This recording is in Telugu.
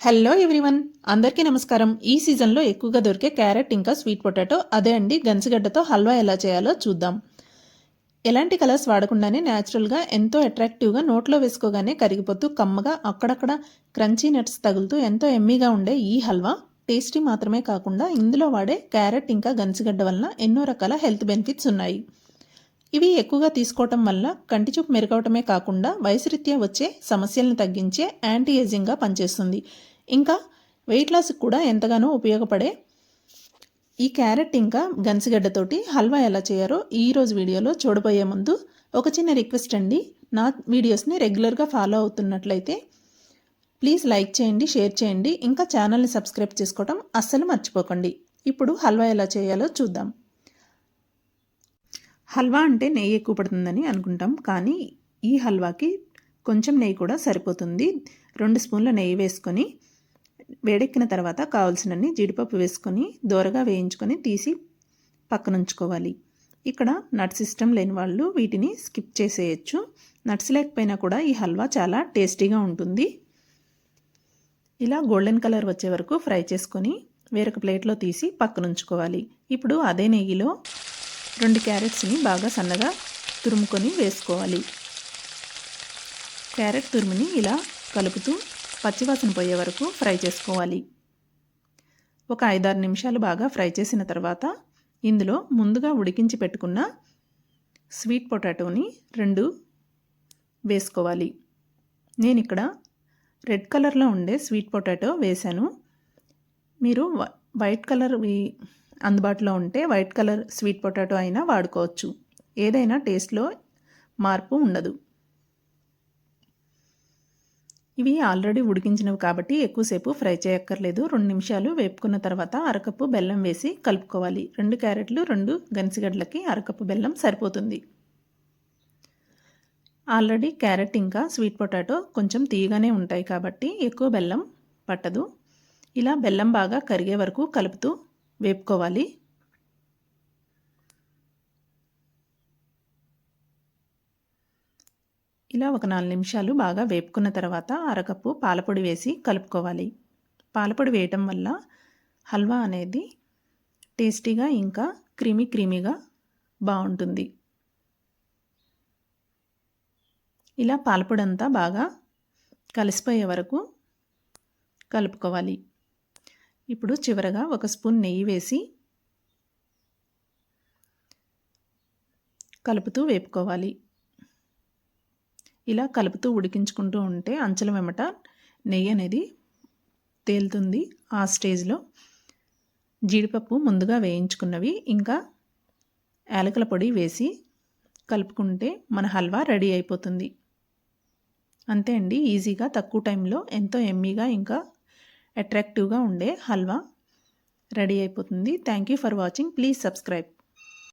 Hello everyone. అందరికీ నమస్కారం. ఈ సీజన్లో ఎక్కువగా దొరికే క్యారెట్ ఇంకా స్వీట్ పొటాటో అదే అండి గంజిగడ్డతో హల్వా ఎలా చేయాలో చూద్దాం. ఎలాంటి కలర్స్ వాడకుండానే న్యాచురల్గా ఎంతో అట్రాక్టివ్గా నోట్లో వేసుకోగానే కరిగిపోతూ కమ్మగా అక్కడక్కడ క్రంచీ నట్స్ తగులుతూ ఎంతో ఎమ్మీగా ఉండే ఈ హల్వా టేస్టీ మాత్రమే కాకుండా ఇందులో వాడే క్యారెట్ ఇంకా గంజిగడ్డ వలన ఎన్నో రకాల హెల్త్ బెనిఫిట్స్ ఉన్నాయి. ఇవి ఎక్కువగా తీసుకోవటం వల్ల కంటి చూపు మెరుగవటమే కాకుండా వయసురీత్యా వచ్చే సమస్యలను తగ్గించే యాంటీ ఏజింగ్గా పనిచేస్తుంది. ఇంకా వెయిట్ లాస్కి కూడా ఎంతగానో ఉపయోగపడే ఈ క్యారెట్ ఇంకా గన్సిగడ్డతోటి హల్వా ఎలా చేయారో ఈరోజు వీడియోలో చూడబోయే ముందు ఒక చిన్న రిక్వెస్ట్ అండి. నా వీడియోస్ని రెగ్యులర్గా ఫాలో అవుతున్నట్లయితే ప్లీజ్ లైక్ చేయండి షేర్ చేయండి. ఇంకా ఛానల్ని సబ్స్క్రైబ్ చేసుకోవడం అస్సలు మర్చిపోకండి. ఇప్పుడు హల్వా ఎలా చేయాలో చూద్దాం. హల్వా అంటే నెయ్యి ఎక్కువ పడుతుందని అనుకుంటాం. కానీ ఈ హల్వాకి కొంచెం నెయ్యి కూడా సరిపోతుంది. రెండు స్పూన్ల నెయ్యి వేసుకొని వేడెక్కిన తర్వాత కావాల్సినన్ని జీడిపప్పు వేసుకొని దోరగా వేయించుకొని తీసి పక్కనుంచుకోవాలి. ఇక్కడ నట్స్ ఇష్టం లేని వాళ్ళు వీటిని స్కిప్ చేసేయచ్చు. నట్స్ లేకపోయినా కూడా ఈ హల్వా చాలా టేస్టీగా ఉంటుంది. ఇలా గోల్డెన్ కలర్ వచ్చే వరకు ఫ్రై చేసుకొని వేరొక ప్లేట్లో తీసి పక్కనుంచుకోవాలి. ఇప్పుడు అదే నెయ్యిలో రెండు క్యారెట్స్ని బాగా సన్నగా తురుముకొని వేసుకోవాలి. క్యారెట్ తురుముని ఇలా కలుపుతూ పచ్చివాసన పోయే వరకు ఫ్రై చేసుకోవాలి. ఒక ఐదారు నిమిషాలు బాగా ఫ్రై చేసిన తర్వాత ఇందులో ముందుగా ఉడికించి పెట్టుకున్న స్వీట్ పొటాటోని రెండు వేసుకోవాలి. నేను ఇక్కడ రెడ్ కలర్లో ఉండే స్వీట్ పొటాటో వేశాను. మీరు వైట్ కలర్ అందుబాటులో ఉంటే వైట్ కలర్ స్వీట్ పొటాటో అయినా వాడుకోవచ్చు. ఏదైనా టేస్ట్లో మార్పు ఉండదు. ఇవి ఆల్రెడీ ఉడికించినవి కాబట్టి ఎక్కువసేపు ఫ్రై చేయక్కర్లేదు. రెండు నిమిషాలు వేపుకున్న తర్వాత అరకప్పు బెల్లం వేసి కలుపుకోవాలి. రెండు క్యారెట్లు రెండు గనిసిగడ్డలకి అరకప్పు బెల్లం సరిపోతుంది. ఆల్రెడీ క్యారెట్ ఇంకా స్వీట్ పొటాటో కొంచెం తీయగానే ఉంటాయి కాబట్టి ఎక్కువ బెల్లం పట్టదు. ఇలా బెల్లం బాగా కరిగే వరకు కలుపుతూ వేపుకోవాలి. ఇలా ఒక నాలుగు నిమిషాలు బాగా వేపుకున్న తర్వాత అరకప్పు పాలపొడి వేసి కలుపుకోవాలి. పాలపొడి వేయటం వల్ల హల్వా అనేది టేస్టీగా ఇంకా క్రీమీ క్రీమీగా బాగుంటుంది. ఇలా పాలపొడి అంతా బాగా కలిసిపోయే వరకు కలుపుకోవాలి. ఇప్పుడు చివరగా ఒక స్పూన్ నెయ్యి వేసి కలుపుతూ వేపుకోవాలి. ఇలా కలుపుతూ ఉడికించుకుంటూ ఉంటే అంచల వెమట నెయ్యి అనేది తేలుతుంది ఆ స్టేజ్లో. జీడిపప్పు ముందుగా వేయించుకున్నవి ఇంకా యాలకుల పొడి వేసి కలుపుకుంటే మన హల్వా రెడీ అయిపోతుంది. అంతే అండి ఈజీగా తక్కువ టైంలో ఎంతో ఎమ్మీగా ఇంకా అట్రాక్టివ్గా ఉండే హల్వా రెడీ అయిపోతుంది. Thank you for watching. Please subscribe.